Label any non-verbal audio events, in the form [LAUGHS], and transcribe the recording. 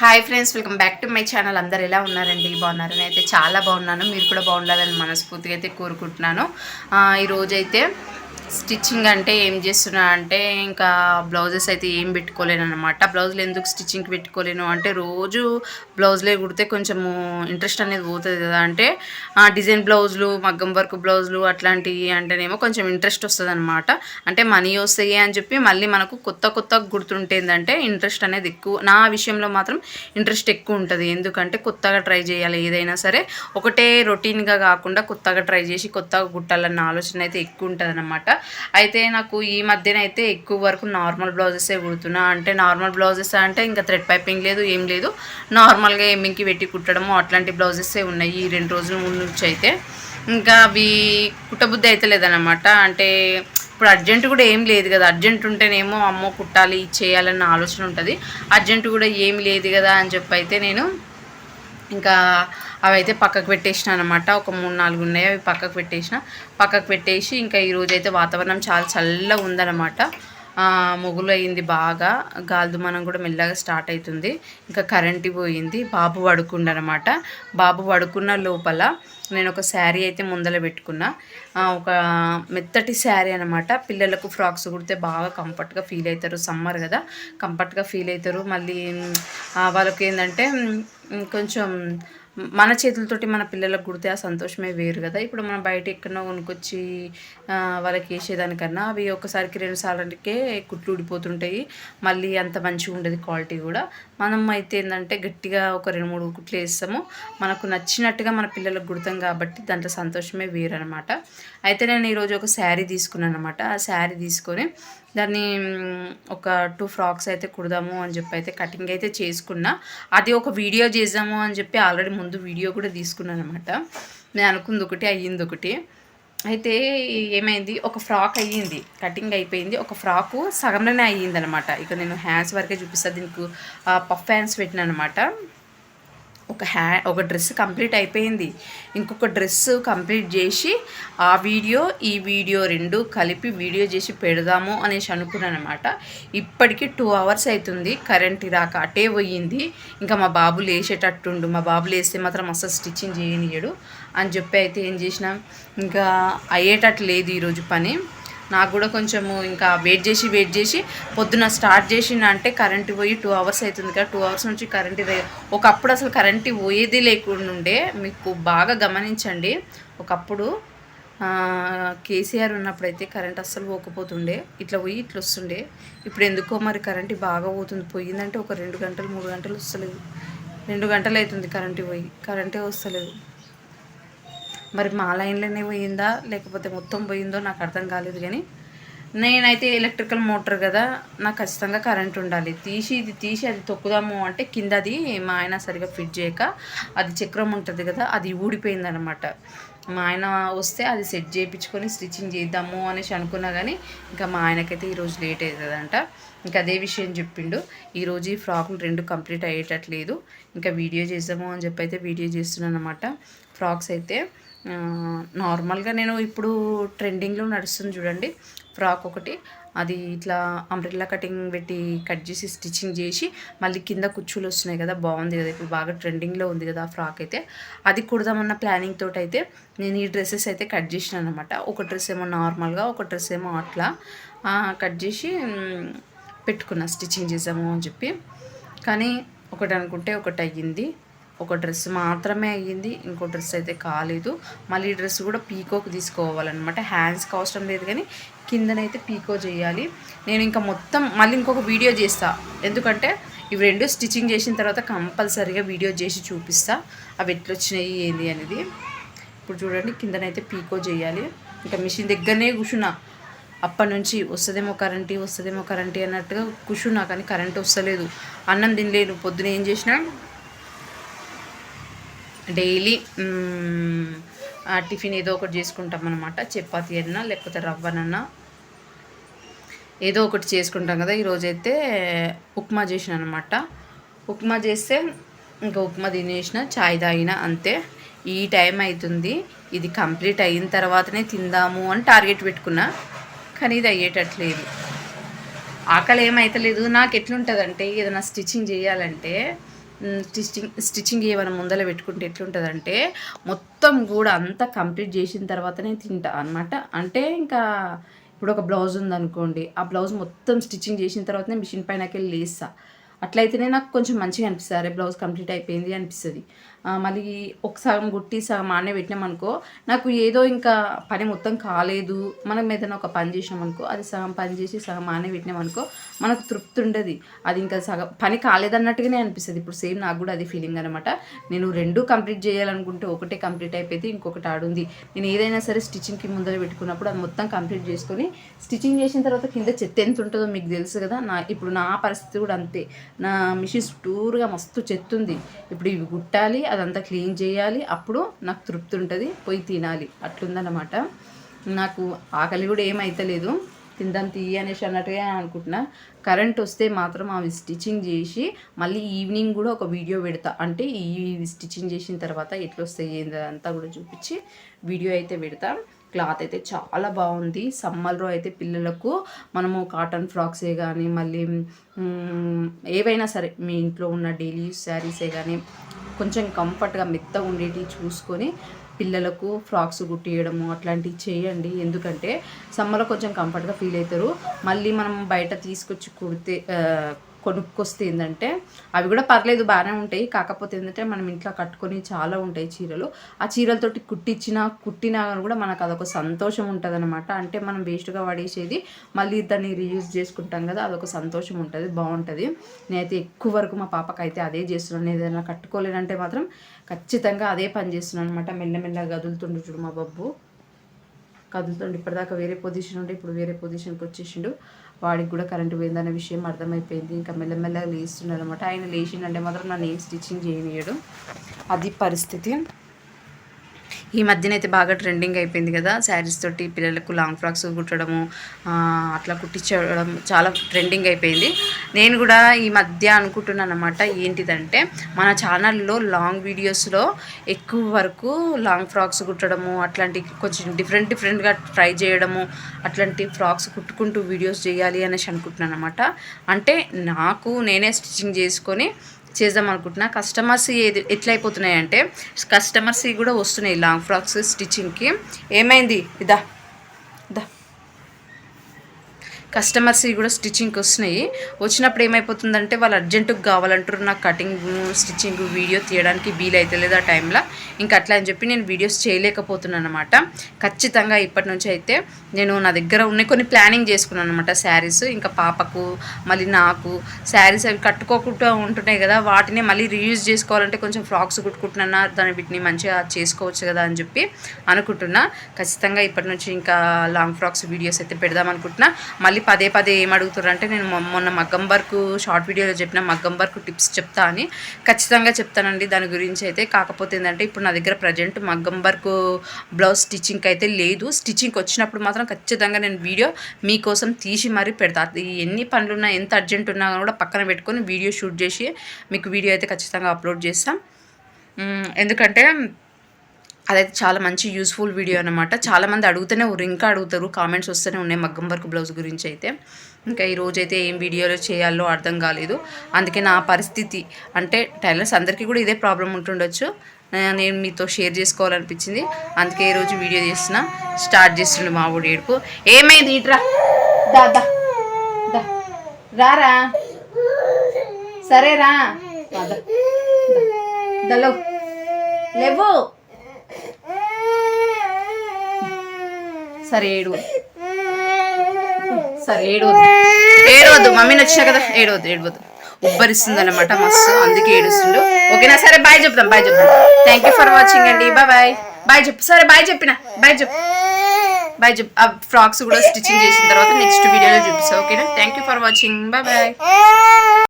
Hi friends welcome back to my channel. అందరు ఎలా ఉన్నారండి? బాగున్నారు? అయితే చాలా బాగున్నాను. మీరు కూడా బాగుండాలని మనస్ఫూర్తిగా అయితే కోరుకుంటున్నాను. ఈరోజైతే స్టిచ్చింగ్ అంటే ఏం చేస్తున్నా అంటే ఇంకా బ్లౌజెస్ అయితే ఏం పెట్టుకోలేను అనమాట బ్లౌజులు ఎందుకు స్టిచ్చింగ్కి పెట్టుకోలేను అంటే రోజు బ్లౌజులే కుడితే కొంచెము ఇంట్రెస్ట్ అనేది పోతుంది కదా. అంటే డిజైన్ బ్లౌజులు మగ్గం వర్క్ బ్లౌజులు అట్లాంటివి అంటేనేమో కొంచెం ఇంట్రెస్ట్ వస్తుంది అనమాట అంటే మనీ వస్తాయి అని చెప్పి మళ్ళీ మనకు కొత్త కొత్త గుర్తుంటేందంటే ఇంట్రెస్ట్ అనేది ఎక్కువ నా విషయంలో మాత్రం ఇంట్రెస్ట్ ఎక్కువ ఉంటుంది. ఎందుకంటే కొత్తగా ట్రై చేయాలి ఏదైనా సరే. ఒకటే రొటీన్గా కాకుండా కొత్తగా ట్రై చేసి కొత్తగా కుట్టాలన్న ఆలోచన అయితే ఎక్కువ ఉంటుంది అనమాట అయితే నాకు ఈ మధ్యన అయితే ఎక్కువ వరకు నార్మల్ బ్లౌజెసే కుడుతున్నా. అంటే నార్మల్ బ్లౌజెస్ అంటే ఇంకా థ్రెడ్ పైపింగ్ లేదు ఏం లేదు. నార్మల్గా ఎమ్మింగ్కి పెట్టి కుట్టడము అట్లాంటి బ్లౌజెసే ఉన్నాయి ఈ రెండు రోజుల ముందు నుంచి అయితే. ఇంకా అవి కుట్టబుద్ధి అయితే లేదనమాట అంటే ఇప్పుడు అర్జెంట్ కూడా ఏం లేదు కదా. అర్జెంట్ ఉంటేనేమో అమ్మో కుట్టాలి చేయాలన్న ఆలోచన ఉంటుంది. అర్జెంట్ కూడా ఏం లేదు కదా అని చెప్పి అయితే నేను ఇంకా అవి అయితే పక్కకు పెట్టేసిన అనమాట ఒక మూడు నాలుగు ఉన్నాయి అవి పక్కకు పెట్టేసిన. పక్కకు పెట్టేసి ఇంకా ఈరోజు అయితే వాతావరణం చాలా చల్లగా ఉందన్నమాట. ఆ, మొగులు అయింది బాగా గాలిదుమానం కూడా మెల్లగా స్టార్ట్ అవుతుంది ఇంకా కరెంట్ పోయింది. బాబు పడుకుండనమాట బాబు పడుకున్న లోపల నేను ఒక శారీ అయితే ముందల పెట్టుకున్నా. ఒక మెత్తటి శారీ అనమాట పిల్లలకు ఫ్రాక్స్ కుడితే బాగా కంఫర్ట్గా ఫీల్ అవుతారు సమ్మర్ కదా కంఫర్ట్గా ఫీల్ అవుతారు మళ్ళీ వాళ్ళకి ఏంటంటే కొంచెం మన చేతులతోటి మన పిల్లలకు కుడితే ఆ సంతోషమే వేరు కదా. ఇప్పుడు మనం బయట ఎక్కడో కొనుక్కొచ్చి వాళ్ళకి వేసేదానికన్నా అవి ఒకసారికి రెండు సార్లకే కుట్లు ఊడిపోతుంటాయి. మళ్ళీ అంత మంచిగా ఉండదు క్వాలిటీ కూడా. మనం అయితే ఏంటంటే గట్టిగా ఒక రెండు మూడు కుట్లు వేస్తాము. మనకు నచ్చినట్టుగా మన పిల్లలకు కుడతాం కాబట్టి దాంట్లో సంతోషమే వేరు అనమాట అయితే నేను ఈరోజు ఒక శారీ తీసుకున్నాను అనమాట ఆ శారీ తీసుకొని దాన్ని ఒక టూ ఫ్రాక్స్ అయితే కుడదాము అని చెప్పి అయితే కటింగ్ అయితే చేసుకున్నా. అది ఒక వీడియో చేద్దాము అని చెప్పి ఆల్రెడీ ముందు వీడియో కూడా తీసుకున్నాను అనమాట నేను అనుకుంది ఒకటి అయ్యింది ఒకటి. అయితే ఏమైంది? ఒక ఫ్రాక్ అయ్యింది. కటింగ్ అయిపోయింది. ఒక ఫ్రాకు సగంలోనే అయ్యింది అనమాట ఇక నేను హ్యాండ్స్ వరకే చూపిస్తాను దీనికి పఫ్ హ్యాండ్స్ పెట్టినా అనమాట ఒక హ్యా ఒక డ్రెస్ కంప్లీట్ అయిపోయింది. ఇంకొక డ్రెస్ కంప్లీట్ చేసి ఆ వీడియో ఈ వీడియో రెండు కలిపి వీడియో చేసి పెడదాము అనేసి అనుకున్నాను అనమాట ఇప్పటికీ టూ అవర్స్ అవుతుంది కరెంట్ రాక అటే పోయింది. ఇంకా మా బాబు లేచేటట్టుండు మా బాబు లేస్తే మాత్రం అసలు స్టిచ్చింగ్ చేయనియడు అని చెప్పి అయితే ఏం చేసినాం. ఇంకా అయ్యేటట్టు లేదు ఈరోజు పని. నాకు కూడా కొంచెము ఇంకా వెయిట్ చేసి వెయిట్ చేసి పొద్దున స్టార్ట్ చేసిన అంటే కరెంటు పోయి టూ అవర్స్ అవుతుంది కదా. టూ అవర్స్ నుంచి కరెంటు ఒకప్పుడు అసలు కరెంటు పోయేది లేకుండా ఉండే మీకు బాగా గమనించండి. ఒకప్పుడు కేసీఆర్ ఉన్నప్పుడైతే కరెంట్ అస్సలు పోకపోతుండే. ఇట్లా పోయి ఇట్లా వస్తుండే. ఇప్పుడు ఎందుకో మరి కరెంటు బాగా పోతుంది. పోయిందంటే ఒక రెండు గంటలు మూడు గంటలు వస్తలేదు. రెండు గంటలు అవుతుంది కరెంటు పోయి. కరెంటే వస్తలేదు. మరి మా లైన్లోనే పోయిందా? లేకపోతే మొత్తం పోయిందో నాకు అర్థం కాలేదు కానీ నేనైతే ఎలక్ట్రికల్ మోటార్ కదా నాకు ఖచ్చితంగా కరెంట్ ఉండాలి. తీసి ఇది తీసి అది తొక్కుదాము అంటే కింద అది మా ఆయన సరిగా ఫిట్ చేయక అది చక్రం ఉంటుంది కదా అది ఊడిపోయిందనమాట మా ఆయన వస్తే అది సెట్ చేయించుకొని స్టిచ్చింగ్ చేద్దాము అనేసి అనుకున్నా కానీ ఇంకా మా ఆయనకైతే ఈరోజు లేట్ అవుతుందంట. ఇంకా అదే విషయం చెప్పిండు. ఈరోజు ఈ ఫ్రాక్లు రెండు కంప్లీట్ అయ్యేటట్లేదు. ఇంకా వీడియో చేసాము అని చెప్పి అయితే వీడియో చేస్తున్నాను అనమాట ఫ్రాక్స్ అయితే నార్మల్గా నేను ఇప్పుడు ట్రెండింగ్లో నడుస్తుంది చూడండి. ఫ్రాక్ ఒకటి. అది ఇట్లా అంబ్రెల్లా కటింగ్ పెట్టి కట్ చేసి స్టిచ్చింగ్ చేసి మళ్ళీ కింద కుచ్చులు వస్తున్నాయి కదా బాగుంది కదా ఇప్పుడు బాగా ట్రెండింగ్లో ఉంది కదా ఆ ఫ్రాక్ అయితే. అది కుడదామన్న ప్లానింగ్ తోటి అయితే నేను ఈ డ్రెస్సెస్ అయితే కట్ చేసిన అనమాట ఒక డ్రెస్ ఏమో నార్మల్గా ఒక డ్రెస్ ఏమో అట్లా కట్ చేసి పెట్టుకున్న స్టిచ్చింగ్ చేసాము అని చెప్పి. కానీ ఒకటి అనుకుంటే ఒకటి అయ్యింది. ఒక డ్రెస్ మాత్రమే అయ్యింది. ఇంకో డ్రెస్ అయితే కాలేదు. మళ్ళీ ఈ డ్రెస్ కూడా పీకోకి తీసుకోవాలన్నమాట. హ్యాండ్స్కి అవసరం లేదు కానీ కిందనైతే పీకో చేయాలి. నేను ఇంకా మొత్తం మళ్ళీ ఇంకొక వీడియో చేస్తా. ఎందుకంటే ఇవి రెండు స్టిచ్చింగ్ చేసిన తర్వాత కంపల్సరీగా వీడియో చేసి చూపిస్తా. అవి ఎట్లొచ్చినాయి ఏంది అనేది. ఇప్పుడు చూడండి కిందనైతే పీకో చేయాలి. ఇంకా మిషన్ దగ్గరనే కూర్చున్నా. అప్పటి నుంచి వస్తుందేమో కరెంటు వస్తుందేమో కరెంటు అన్నట్టుగా కూర్చున్నా కానీ కరెంటు వస్తలేదు. అన్నం తినలేను పొద్దున ఏం చేసినా? డైలీ టిఫిన్ ఏదో ఒకటి చేసుకుంటాం అనమాట చపాతి అన్నా లేకపోతే రవ్వనన్నా ఏదో ఒకటి చేసుకుంటాం కదా. ఈరోజైతే ఉప్మా చేసిన అనమాట ఉప్మా చేస్తే ఇంకా ఉప్మా తినేసిన చాయ్ తాగిన అంతే. ఈ టైం అవుతుంది ఇది కంప్లీట్ అయిన తర్వాతనే తిందాము అని టార్గెట్ పెట్టుకున్నా. కానీ ఇది అయ్యేటట్లేదు ఆకలి ఏమైతలేదు నాకు ఎట్లుంటుందంటే ఏదైనా స్టిచ్చింగ్ చేయాలంటే స్టిచ్చింగ్ స్టిచ్చింగ్ ఏమైనా ముందర పెట్టుకుంటే ఎట్లుంటుందంటే మొత్తం కూడా అంతా కంప్లీట్ చేసిన తర్వాతనే తింటా అనమాట అంటే ఇంకా ఇప్పుడు ఒక బ్లౌజ్ ఉందనుకోండి ఆ బ్లౌజ్ మొత్తం స్టిచ్చింగ్ చేసిన తర్వాతనే మిషన్ పైనకి వెళ్ళి లేస్తా. అట్లయితేనే నాకు కొంచెం మంచిగా అనిపిస్తుంది. అరే బ్లౌజ్ కంప్లీట్ అయిపోయింది అనిపిస్తుంది. మళ్ళీ ఒక సగం గుట్టి సగం ఆనే పెట్టినామనుకో నాకు ఏదో ఇంకా పని మొత్తం కాలేదు మనం ఏదైనా ఒక పని చేసినామనుకో అది సగం పని చేసి సగం ఆనే పెట్టినామనుకో మనకు తృప్తి ఉండదు. అది ఇంకా సగం పని కాలేదన్నట్టుగానే అనిపిస్తుంది. ఇప్పుడు సేమ్ నాకు కూడా అది ఫీలింగ్ అనమాట నేను రెండు కంప్లీట్ చేయాలనుకుంటే ఒకటే కంప్లీట్ అయిపోతే ఇంకొకటి ఆడుంది. నేను ఏదైనా సరే స్టిచ్చింగ్కి ముందర పెట్టుకున్నప్పుడు అది మొత్తం కంప్లీట్ చేసుకొని స్టిచ్చింగ్ చేసిన తర్వాత కింద చెత్త ఎంత ఉంటుందో మీకు తెలుసు కదా నా ఇప్పుడు నా పరిస్థితి కూడా అంతే. నా మిషన్ చుట్టూరుగా మస్తు చెత్తుంది. ఇప్పుడు ఇవి కుట్టాలి అదంతా క్లీన్ చేయాలి. అప్పుడు నాకు తృప్తి ఉంటుంది. పోయి తినాలి. అట్లుందనమాట నాకు ఆకలి కూడా ఏమైతలేదు. తిందాం తీయి అనేసి అన్నట్టుగా అనుకుంటున్నా. కరెంట్ వస్తే మాత్రం అవి స్టిచ్చింగ్ చేసి మళ్ళీ ఈవినింగ్ కూడా ఒక వీడియో పెడతా. అంటే ఈ స్టిచ్చింగ్ చేసిన తర్వాత ఎట్లా వస్తాయి ఏందంతా కూడా చూపించి వీడియో అయితే పెడతా. క్లాత్ అయితే చాలా బాగుంది. సమ్మర్లో అయితే పిల్లలకు మనము కాటన్ ఫ్రాక్సే కానీ మళ్ళీ ఏవైనా సరే మీ ఇంట్లో ఉన్న డైలీ యూస్ శారీసే కానీ కొంచెం కంఫర్ట్గా మెత్తగా ఉండేటివి చూసుకొని పిల్లలకు ఫ్రాక్స్ కుట్టియడము అట్లాంటివి చేయండి. ఎందుకంటే సమ్మర్లో కొంచెం కంఫర్ట్గా ఫీల్ అవుతారు మళ్ళీ మనం బయట తీసుకొచ్చి కుడితే కొనుక్కొస్తే ఏంటంటే అవి కూడా పర్లేదు బాగానే ఉంటాయి. కాకపోతే ఏంటంటే మనం ఇంట్లో కట్టుకొని చాలా ఉంటాయి చీరలు. ఆ చీరలతోటి కుట్టించినా కుట్టినా కూడా మనకు అదొక సంతోషం ఉంటుంది అనమాట అంటే మనం వేస్ట్గా పడేసేది మళ్ళీ దాన్ని రీయూజ్ చేసుకుంటాం కదా అదొక సంతోషం ఉంటుంది బాగుంటుంది నేనైతే ఎక్కువ వరకు మా పాపకి అయితే అదే చేస్తున్నాను. ఏదైనా కట్టుకోలేనంటే మాత్రం ఖచ్చితంగా అదే పని చేస్తున్నాను అనమాట మెల్లమెల్లగా గదులుతుండు చూడు మా బబ్బు. కదులుతుండు. ఇప్పటిదాకా వేరే పొజిషన్ ఉంటే ఇప్పుడు వేరే పొజిషన్కి వచ్చేసిండు. వాడికి కూడా కరెంటు పోయిందనే విషయం అర్థమైపోయింది. ఇంకా మెల్లమెల్లగా లేస్తున్నాడు అనమాట ఆయన లేచిండంటే మాత్రం నన్ను ఏం స్టిచ్చింగ్ చేయనీయడు అది పరిస్థితి. ఈ మధ్యన అయితే బాగా ట్రెండింగ్ అయిపోయింది కదా శారీస్ తోటి పిల్లలకు లాంగ్ ఫ్రాక్స్ కుట్టడము అట్లా కుట్టించడం చాలా ట్రెండింగ్ అయిపోయింది. నేను కూడా ఈ మధ్య అనుకుంటున్నాను అనమాట ఏంటిదంటే మన ఛానల్లో లాంగ్ వీడియోస్లో ఎక్కువ వరకు లాంగ్ ఫ్రాక్స్ కుట్టడము అట్లాంటి కొంచెం డిఫరెంట్ డిఫరెంట్గా ట్రై చేయడము అట్లాంటి ఫ్రాక్స్ కుట్టుకుంటూ వీడియోస్ చేయాలి అనేసి అనుకుంటున్నాను అనమాట అంటే నాకు నేనే స్టిచ్చింగ్ చేసుకొని చేద్దాం అనుకుంటున్నా. కస్టమర్స్ ఏది ఎట్లా అయిపోతున్నాయి అంటే కస్టమర్స్ కూడా వస్తున్నాయి లాంగ్ ఫ్రాక్స్ స్టిచ్చింగ్కి ఏమైంది? ఇదా. కస్టమర్స్ కూడా స్టిచ్చింగ్కి వస్తున్నాయి. వచ్చినప్పుడు ఏమైపోతుందంటే వాళ్ళు అర్జెంటుగా కావాలంటారు నాకు కటింగ్ స్టిచ్చింగ్ వీడియో తీయడానికి వీలైతే లేదు ఆ టైంలో ఇంకా అట్లా అని చెప్పి నేను వీడియోస్ చేయలేకపోతున్నాను అనమాట ఖచ్చితంగా ఇప్పటి నుంచి అయితే నేను నా దగ్గర ఉన్నాయి కొన్ని ప్లానింగ్ చేసుకున్నాను అనమాట శారీస్. ఇంకా పాపకు మళ్ళీ నాకు. శారీస్ అవి కట్టుకోకుండా ఉంటున్నాయి కదా వాటిని మళ్ళీ రీయూజ్ చేసుకోవాలంటే కొంచెం ఫ్రాక్స్ కుట్టుకుంటున్నా దాన్ని వీటిని మంచిగా చేసుకోవచ్చు కదా అని చెప్పి అనుకుంటున్నా. ఖచ్చితంగా ఇప్పటి నుంచి ఇంకా లాంగ్ ఫ్రాక్స్ వీడియోస్ అయితే పెడదాం అనుకుంటున్నా. మళ్ళీ పదే పదే ఏం అడుగుతారు అంటే నేను మొన్న మగ్గం వర్క్ షార్ట్ వీడియోలో చెప్పిన మగ్గం వర్క్ టిప్స్ చెప్తా అని ఖచ్చితంగా చెప్తానండి. దాని గురించి అయితే కాకపోతే ఏంటంటే ఇప్పుడు నా దగ్గర ప్రజెంట్ మగ్గం వర్క్ బ్లౌజ్ స్టిచ్చింగ్ అయితే లేదు. స్టిచ్చింగ్ వచ్చినప్పుడు మాత్రం ఖచ్చితంగా నేను వీడియో మీకోసం తీసి మరీ పెడతా. ఎన్ని ఎన్ని పనులున్నా ఎంత అర్జెంట్ ఉన్నా కూడా పక్కన పెట్టుకొని వీడియో షూట్ చేసి మీకు వీడియో అయితే ఖచ్చితంగా అప్లోడ్ చేస్తాం. ఎందుకంటే అదైతే చాలా మంచి యూస్ఫుల్ వీడియో అనమాట చాలామంది అడుగుతూనే ఉన్నారు ఇంకా అడుగుతారు. కామెంట్స్ వస్తూనే ఉన్నాయి మగ్గం వర్క్ బ్లౌజ్ గురించి అయితే. ఇంకా ఈ అయితే ఏం వీడియోలో చేయాలో అర్థం కాలేదు. అందుకే నా పరిస్థితి అంటే టైలర్స్ అందరికీ కూడా ఇదే ప్రాబ్లం ఉంటుండొచ్చు. నేను మీతో షేర్ చేసుకోవాలనిపించింది. అందుకే ఈరోజు వీడియో చేసిన స్టార్ట్ చేస్తుండే మా ఊడి ఏడుపు. ఏమైంది? ఇట్రా దా దా. దా. రారా. సరే రా దా. దలో లేవు. సరే ఏడు [LAUGHS] సరే ఏడవద్దు ఏడవద్దు మమ్మీని వచ్చినా కదా ఏడవద్దు ఏడవద్దు ఉబ్బరిస్తుంది అనమాట మస్తు. అందుకే ఏడుస్తుండు. ఓకేనా? సరే బాయ్ చెప్తాం బాయ్ చెప్తాం థ్యాంక్ యూ ఫర్ వాచింగ్ అండి. బాయ్ బాయ్ బాయ్ చెప్పు. సరే బాయ్ చెప్పిన. బాయ్ చెప్పు. బాయ్ చెప్పు. ఆ ఫ్రాక్స్ కూడా స్టిచ్చింగ్ చేసిన తర్వాత నెక్స్ట్ వీడియోలో చూపిస్తా. ఓకేనా? Thank you for watching bye bye